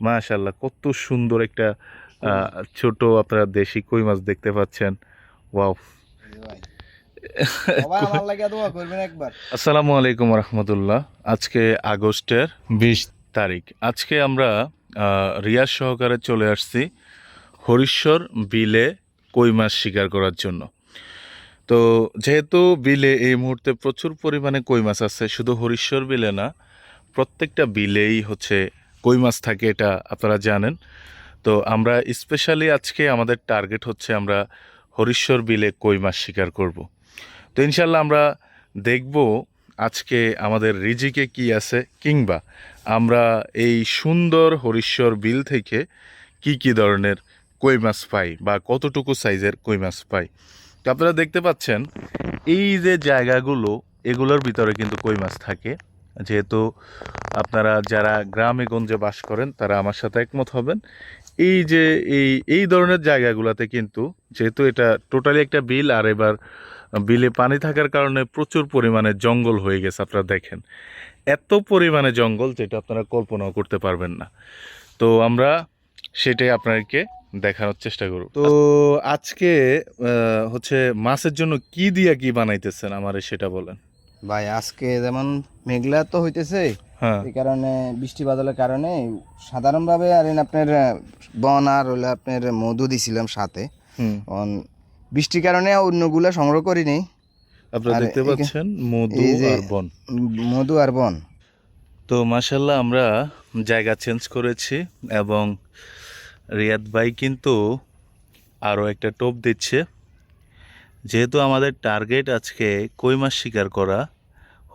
মাশাল্লাহ কত সুন্দর একটা ছোট আপনারা দেশি কই মাছ দেখতে পাচ্ছেন। ওয়াও। আসসালামু আলাইকুম রহমতুল্লাহ। আজকে আগস্টের বিশ তারিখ। আজকে আমরা আহ, রিয়াজ সহকারে চলে আসছি হরিশ্বর বিলে কই মাছ শিকার করার জন্য। তো যেহেতু বিলে এই মুহূর্তে প্রচুর পরিমাণে কই মাছ আছে, শুধু হরিশ্বর বিলে না, প্রত্যেকটা বিলেই হচ্ছে কই মাছ থাকে এটা আপনারা জানেন। তো আমরা স্পেশালি আজকে আমাদের টার্গেট হচ্ছে আমরা হরিশ্বর বিলে কই মাছ শিকার করব। তো ইনশাল্লাহ আমরা দেখব আজকে আমাদের রিজিকে কি আছে, কিংবা আমরা এই সুন্দর হরিশ্বর বিল থেকে কি কি ধরনের কই মাছ পাই বা কতটুকু সাইজের কই মাছ পাই। তো আপনারা দেখতে পাচ্ছেন, এই যে জায়গাগুলো, এগুলোর ভিতরে কিন্তু কই মাছ থাকে। যেহেতু আপনারা যারা গ্রামে গঞ্জে বাস করেন, তারা আমার সাথে একমত হবেন। এই যে এই এই ধরনের জায়গাগুলোতে কিন্তু, যেহেতু এটা টোটালি একটা বিল, আর এবার বিলে পানি থাকার কারণে প্রচুর পরিমাণে জঙ্গল হয়ে গেছে, আপনারা দেখেন। এত পরিমাণে জঙ্গল, যেটা আপনারা কল্পনাও করতে পারবেন না। তো আমরা সেটাই আপনাদেরকে দেখানোর চেষ্টা করব তো আজকে আহ, হচ্ছে মাছের জন্য কি দিয়া কি বানাইতেছেন? আমারে সেটা বলেন। ভাই আজকে যেমন মেঘলা তো হইতেছে হ্যাঁ। এই কারণে বৃষ্টি বাদলের কারণে সাধারণভাবে আর আপনার বন আর হলে আপনার মধু দিছিলাম সাথে। অন বৃষ্টির কারণে অন্যগুলা সংগ্রহ করিনি। আপনারা দেখতে পাচ্ছেন মধু যে- আর বন। মধু আর বন। তো মাসাল্লাহ আমরা জায়গা চেঞ্জ করেছি এবং রিয়াদ ভাই কিন্তু আরও একটা টোপ দিচ্ছে। যেহেতু আমাদের টার্গেট আজকে কই মাছ শিকার করা?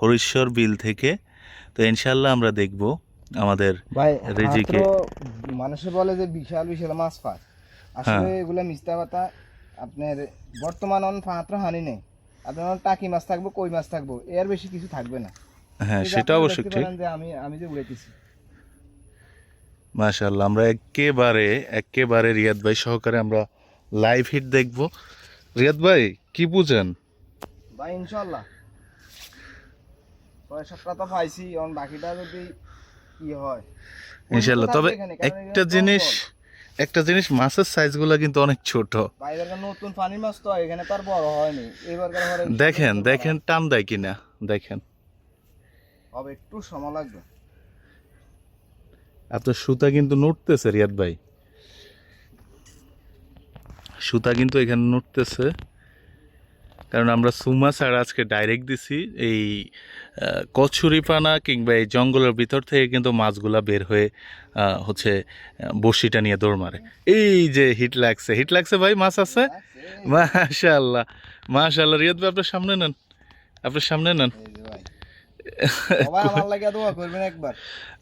হরিশ্বর বিল থেকে। তো ইনশাল্লাহ আমরা দেখব আমাদের রিজিকে- মানুষে বলে যে বিশাল বিশাল মাছ পায়। আসলে এগুলা মিথ্যা কথা। আপনার বর্তমান অন মাত্র হানি নেই। আপনার টাকি মাছ থাকব কই মাছ থাকব এর বেশি কিছু থাকবে না। হ্যাঁ সেটা অবশ্যই ঠিক। আমি আমি যে উড়াইতেছি। মাশাল্লাহ আমরা একেবারে একেবারে রিয়াদ ভাই সহকারে আমরা লাইভ হিট দেখব। রিয়াদ ভাই কি বুঝেন? ভাই ইনশাল্লাহ তো পাইছি অন বাকিটা যদি কি হয়। ইনশাল্লাহ তবে এখানে, একটা জিনিস একটা জিনিস মাছের সাইজগুলো কিন্তু অনেক ছোট। নতুন পানির মাছ তো এখানে তার বড় হয়নি। এবার দেখেন দেখেন টান দেয় কিনা দেখেন। হবে একটু সময় লাগবে। আপনার সুতা কিন্তু নড়তেছে রিয়াদ ভাই। সুতা কিন্তু এখানে নড়তেছে। কারণ আমরা সুমা ছাড়া আজকে ডাইরেক্ট দিছি এই কচুরিপানা কিংবা এই জঙ্গলের ভিতর থেকে কিন্তু মাছগুলা বের হয়ে হচ্ছে বড়শিটা নিয়ে দৌড় মারে। এই যে হিট লাগছে। হিট লাগছে ভাই মাছ আছে? মাশাল্লাহ মাশাল্লাহ রিয়াদ ভাই আপনার সামনে নেন। আপনার সামনে নেন।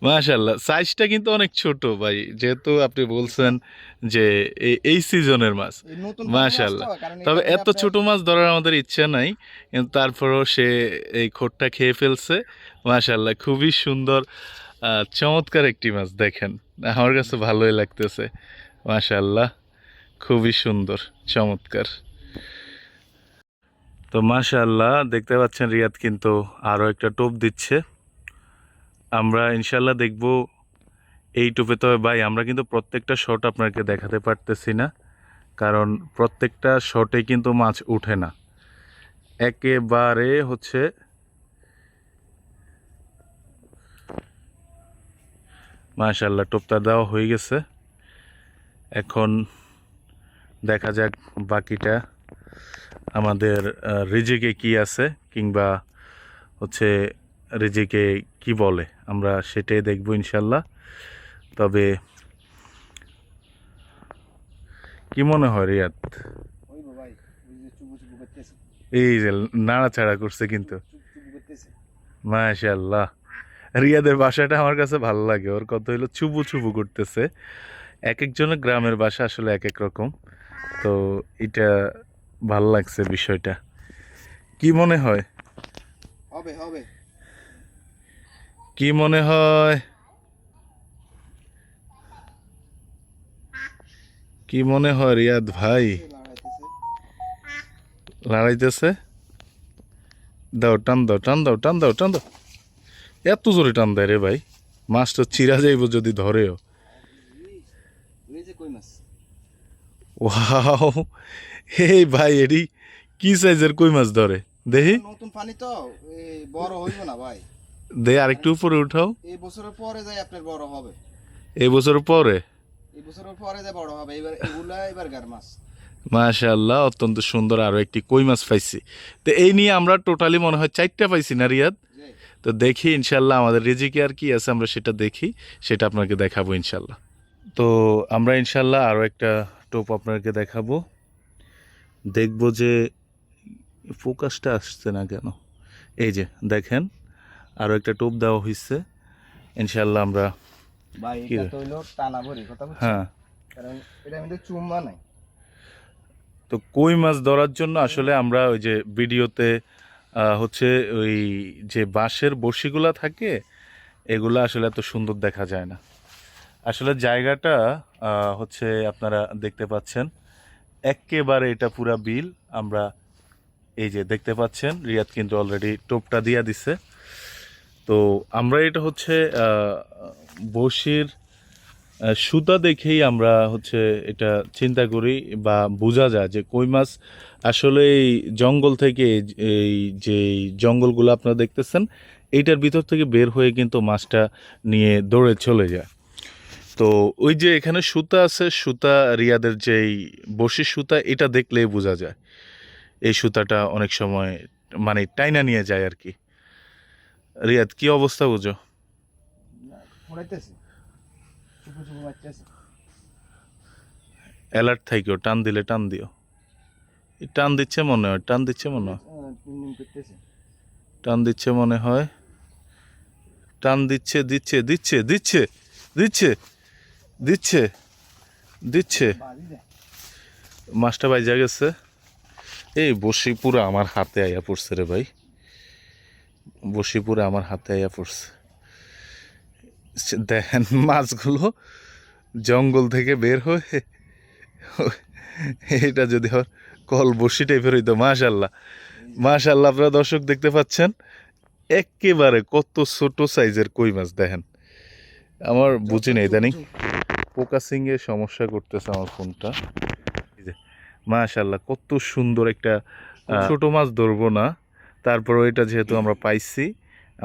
মাশাল্লাহ সাইজটা কিন্তু অনেক ছোট ভাই যেহেতু আপনি বলছেন যে এই সিজনের মাছ। মাশাল্লাহ তবে এত ছোট মাছ ধরার আমাদের ইচ্ছা নাই কিন্তু তারপরেও সে এই খোটটা খেয়ে ফেলছে। মাশাল্লাহ খুবই সুন্দর আহ, চমৎকার একটি মাছ দেখেন। আমার কাছে ভালোই লাগতেছে। মাশাল্লাহ খুবই সুন্দর চমৎকার। তো মাশাল্লাহ দেখতে পাচ্ছেন রিয়াদ কিন্তু আরও একটা টোপ দিচ্ছে। আমরা ইনশাল্লাহ দেখব এই টোপে তবে ভাই, আমরা কিন্তু প্রত্যেকটা শট আপনাকে দেখাতে পারতেছি না, কারণ প্রত্যেকটা শটে কিন্তু মাছ উঠে না। একেবারে হচ্ছে মাশাল্লাহ টোপটা দেওয়া হয়ে গেছে। এখন দেখা যাক বাকিটা। আমাদের রিজিকে কি আছে কিংবা হচ্ছে রিজিকে কি বলে? আমরা সেটাই দেখব ইনশাল্লাহ। তবে কি মনে হয় রিয়াদ? এই যে নাড়াচাড়া করছে কিন্তু। মাশাল্লাহ রিয়াদের বাসাটা আমার কাছে ভালো লাগে। ওর কত হলো চুবু চুবু করতেছে। এক একজনের গ্রামের বাসা আসলে এক এক রকম। তো এটা ভালো লাগছে বিষয়টা। কি মনে হয়? হবে হবে। কি মনে হয়? কি মনে হয় রিয়াদ ভাই? লড়াইতেছে। দাও টান দাও টান দাও টান দাও টান দাও। এত জোরে টান দেয় রে ভাই। মাছটা চিরা যাইব যদি ধরেও। ওয়াও এই ভাই এডি কি সাইজের কই মাছ ধরে? দেখি। নতুন পানি তো বড় হইব না ভাই। দে আরেকটু উপরে উঠাও। এই বছরের পরে যাই আপনার বড় হবে। এই বছর পরে? এই বছরের পরে যাই বড় হবে। এবার এগুলা এবার গার মাছ। মাশাআল্লাহ অত্যন্ত সুন্দর আরও একটি কই মাছ পাইছি। তো এই নিয়ে আমরা টোটালি মনে হয় চারটা পাইছি না রিয়াদ? তো দেখি ইনশাল্লাহ আমাদের রিজিকে আর কি আছে আমরা সেটা দেখি সেটা আপনাকে দেখাবো ইনশাল্লাহ তো আমরা ইনশাল্লাহ আরও একটা টোপ আপনাকে দেখাবো। দেখব যে ফোকাসটা আসছে না কেন। এই যে দেখেন আরও একটা টোপ দেওয়া হয়েছে ইনশাল্লাহ আমরা হ্যাঁ। তো কই মাছ ধরার জন্য আসলে আমরা ওই যে ভিডিওতে হচ্ছে ওই যে বাঁশের বড়শিগুলা থাকে এগুলা আসলে এত সুন্দর দেখা যায় না। আসলে জায়গাটা হচ্ছে আপনারা দেখতে পাচ্ছেন। একেবারে এটা পুরা বিল। আমরা এই যে দেখতে পাচ্ছেন রিয়াদ কিন্তু অলরেডি টোপটা দিয়া দিছে। তো আমরা এটা হচ্ছে আহ, সুতা দেখেই আমরা হচ্ছে এটা চিন্তা করি বা বোঝা যায় যে কই মাছ আসলে এই জঙ্গল থেকে এই যে জঙ্গলগুলো আপনারা দেখতেছেন এইটার ভিতর থেকে বের হয়ে কিন্তু মাছটা নিয়ে দৌড়ে চলে যায়। তো ওই যে এখানে সুতা আছে, সুতা রিয়াদের যেই বসি সুতা, এটা দেখলেই বোঝা যায়। এই সুতাটা অনেক সময় মানে টাইনা নিয়ে যায় আর কি। রিয়াদ, কি অবস্থা বুঝো? অ্যালার্ট থাইকেও টান দিলে টান দিও। টান দিচ্ছে মনে হয়, টান দিচ্ছে মনে হয়। টান দিচ্ছে মনে হয়। টান দিচ্ছে দিচ্ছে দিচ্ছে দিচ্ছে দিচ্ছে। দিচ্ছে দিচ্ছে। মাছটা বাইজা গেছে। এই বসি পুরো আমার হাতে আইয়া পড়ছে রে ভাই। বসি পুরো আমার হাতে আইয়া পড়ছে। দেখেন মাছগুলো জঙ্গল থেকে বের হয়ে, এটা যদি আবার কল বসি টাইপের হইতো মাশাল্লাহ মাশাল্লাহ আপনারা দর্শক দেখতে পাচ্ছেন, একেবারে কত ছোট সাইজের কই মাছ দেখেন। আমার বুঝি নেই ইদানিং। ফোকাসিং এ সমস্যা করতেছে আমার ফোনটা। এই যে, মাশাল্লাহ কত সুন্দর একটা ছোট মাছ ধরবো না। তারপর এটা যেহেতু আমরা পাইছি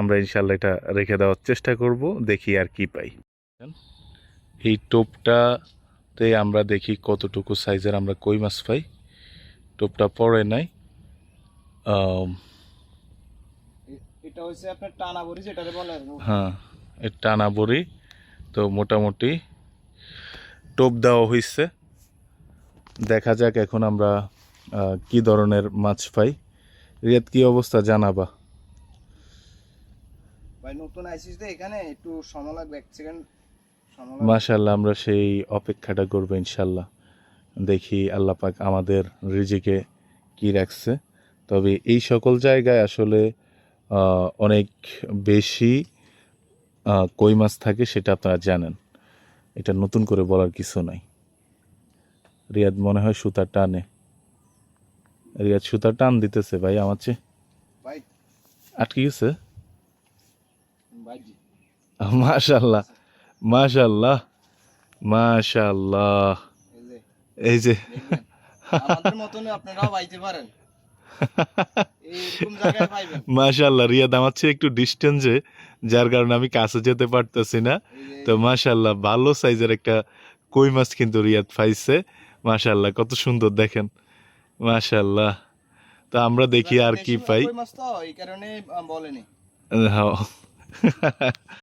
আমরা ইনশাল্লাহ এটা রেখে দেওয়ার চেষ্টা করব দেখি আর কি পাই। এই টোপটাতে আমরা দেখি কতটুকু সাইজের আমরা কই মাছ পাই। টোপটা পড়ে নাই। এটা হচ্ছে আপনার টানা যেটাতে বলে হ্যাঁ টানা বড়ি তো মোটামুটি টোপ দেওয়া হয়েছে দেখা যাক এখন আমরা কি ধরনের মাছ পাই। রিয়াদ কি অবস্থা জানাবা? ভাই নতুন আইসিস তো এখানে একটু সময় লাগবে এক সেকেন্ড মাশাল্লাহ আমরা সেই অপেক্ষাটা করব ইনশাল্লাহ দেখি আল্লাহ পাক আমাদের রিজিকে কি রাখছে। তবে এই সকল জায়গায় আসলে অনেক বেশি কই মাছ থাকে সেটা আপনারা জানেন। এটা নতুন করে বলার কিছু নাই। রিয়াদ মনে হয় সুতা টানে। রিয়াদ সুতা টান দিতেছে ভাই আমার চেয়ে। আটকে গেছে? মাশাল্লাহ মাশাল্লাহ মাশাল্লাহ। এই যে। এই যে। আমাদের আপনারাও পাইতে পারেন। মাশাল্লাহ রিয়াদ আমার চেয়ে একটু ডিস্টেন্সে যার কারণে আমি কাছে যেতে পারতেছি না। তো মাশাল্লাহ ভালো সাইজের একটা কই মাছ কিন্তু রিয়াদ পাইছে। মাশাল্লাহ কত সুন্দর দেখেন। মাশাল্লাহ তো আমরা দেখি আর কি পাই। কই মাছ তো এই কারণে বলেনি। হ্যাঁ।